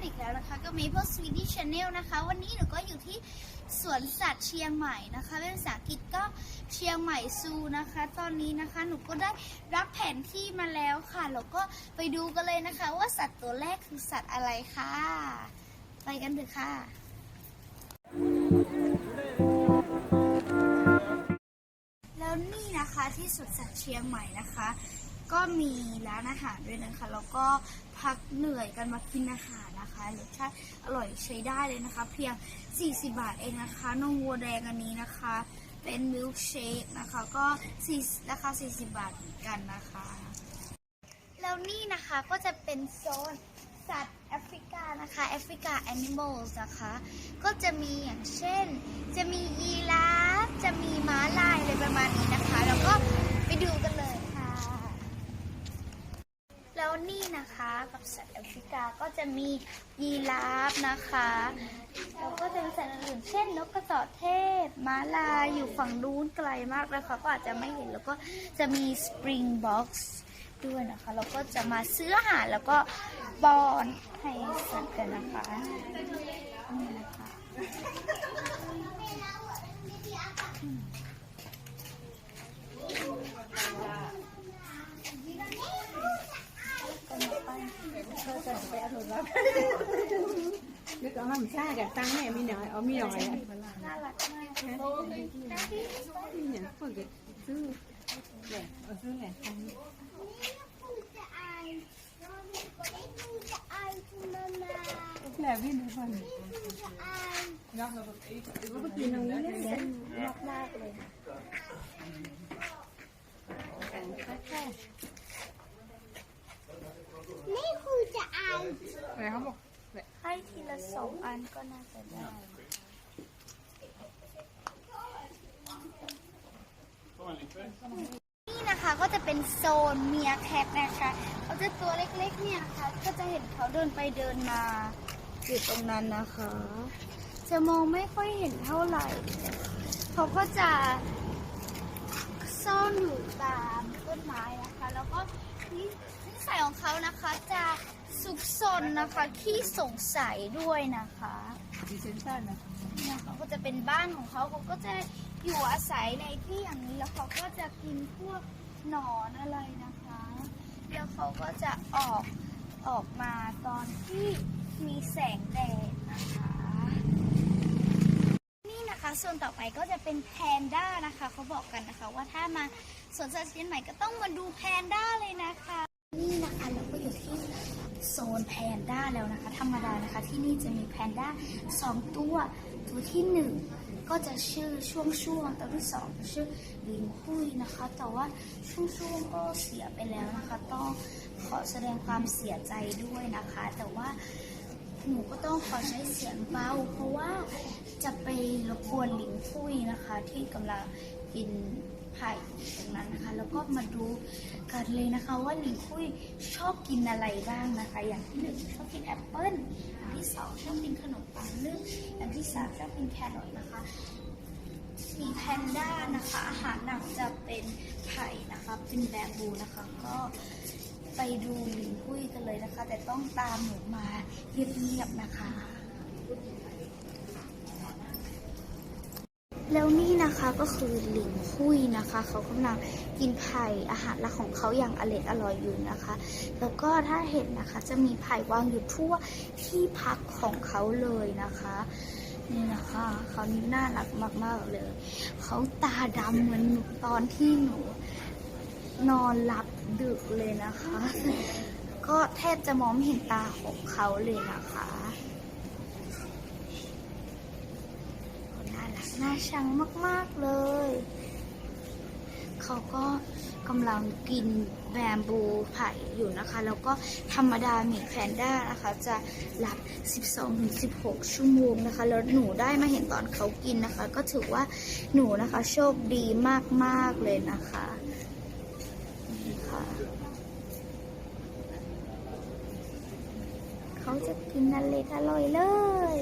นอีกแล้วนะคะกับ Maple Sweetie Channel นะคะ วันนี้หนูก็อยู่ที่สวนสัตว์เชียงใหม่นะคะเป็นภาษาอังกฤษก็เชียงใหม่ซูนะคะ ตอนนี้นะคะหนูก็ได้รับแผนที่มาแล้วค่ะแล้วก็ไปดูกันเลยนะคะ ว่าสัตว์ตัวแรกคือสัตว์อะไรค่ะ ไปกันเถอะค่ะแล้วนี่นะคะที่สวนสัตว์เชียงใหม่นะคะ ก็มีร้านอาหารด้วยนะคะ แล้วก็พักเหนื่อยกันมากินอาหารนะคะรสชาติอร่อยใช้ได้เลยนะคะ เพียง 40 บาทเองนะคะนมวัวแดงอันนี้นะคะ เป็นมิลค์เชคนะคะ ก็4ราคา 40 บาทเหมือนกันนะคะ แล้วนี่นะคะก็จะเป็นโซนสัตว์แอฟริกานะคะแอฟริกาแอนิมอลนะคะ ก็จะมีอย่างเช่น จะมียีราฟจะมีม้าลายอะไรประมาณนี้นะคะ แล้วก็ไปดูกันเลย นี่นะคะ กับสัตว์แอฟริกาก็จะมียีราฟนะคะแล้วก็จะมีสัตว์อื่นเช่น นกกระจอกเทศม้าลายอยู่ฝั่งนู้นไกลมากนะคะก็อาจจะไม่เห็นแล้วก็จะมีสปริงบ็อกซ์ด้วยนะคะแล้วก็จะมาซื้ออาหารแล้วก็ป้อนให้สัตว์กันนะคะนี่นะคะ ก็ห้ามซ่ากับตังแม่มีหน่อยเอามีหน่อยอะน่ารักมากนะมีหน่อยฝึกซื้อแหละเอาซื้อแหละตั้แหละวิ่งทุกคนนักเราแบบอีกเราไปกินตรงนี้เลยมากเลยนี่คือจะเอายอะไรเขาบอก สองอันก็น่าจะได้นี่นะคะก็จะเป็นโซนเมียแคทนะคะเขาจะตัวเล็กๆเนี่ยนะคะก็จะเห็นเขาเดินไปเดินมาอยู่ตรงนั้นนะคะ จะมองไม่ค่อยเห็นเท่าไหร่เขาก็จะซ่อนอยู่ตามต้นไม้นะคะ แล้วก็นิสัยของเขานะคะจะซุก ซนนะคะขี้สงสัยด้วยนะคะ Đi trên sân này. เนี่ยเขาก็จะเป็นบ้านของเขาเขาก็จะอยู่อาศัยในที่อย่างนี้แล้วเขาก็จะกินพวกหนอนอะไรนะคะ แล้วเขาก็จะออกออกมาตอนที่มีแสงแดดนะคะ นี่นะคะส่วนต่อไปก็จะเป็นแพนด้านะคะเขาบอกกันนะคะว่าถ้ามาสวนสัตว์เชียงใหม่ก็ต้องมาดูแพนด้าเลยนะคะ นี่นะคะเราก็อยู่ที่ โซนแพนด้าแล้วนะคะ ธรรมดานะคะที่นี่จะมีแพนด้าสองตัวตัวที่หนึ่งก็จะชื่อช่วงช่วงตัวที่สองชื่อลิงคุยนะคะ แต่ว่าช่วงช่วงก็เสียไปแล้วนะคะ ต้องขอแสดงความเสียใจด้วยนะคะ แต่ว่าหนูก็ต้องขอใช้เสียงเบา เพราะว่าจะไปรบกวนลิงคุยนะคะ ที่กำลังกิน ไผ่ตรงนั้นนะคะ แล้วก็มาดูกันเลยนะคะว่าลิงคุยชอบกินอะไรบ้างนะคะ อย่างที่หนึ่งชอบกินแอปเปิ้ลอย่างที่สองชอบกินขนมปังนึ่งอย่างที่สามชอบกินแครอทนะคะมีแพนด้านะคะ อาหารหนักจะเป็นไผ่นะคะเป็นแบมบูนะคะ ก็ไปดูลิงคุยกันเลยนะคะ แต่ต้องตามหนูมาเงียบๆนะคะ แล้วนี่นะคะก็คือลิงคุยนะคะ เขากำลังกินไผ่อาหารหลักของเขาอย่างอร่อยอร่อยอยู่นะคะ แล้วก็ถ้าเห็นนะคะจะมีไผ่วางอยู่ทั่วที่พักของเขาเลยนะคะ นี่นะคะเขานี่น่ารักมากๆเลย เขาตาดำเหมือนหนูตอนที่หนู นอนหลับดึกเลยนะคะ ก็แทบจะมองเห็นตาของเขาเลยนะคะเขาน่ารัก น่าชังมาก ๆ เลย เขาก็กำลังกินแบมบูไผ่อยู่นะคะ แล้วก็ธรรมดาหมีแพนด้านะคะ จะหลับ 12-16 ชั่วโมงนะคะ แล้วหนูได้มาเห็นตอนเขากินนะคะ ก็ถือว่าหนูนะคะ โชคดีมาก ๆ เลยนะคะนี่ค่ะเขาจะกินอะไรอร่อยเลย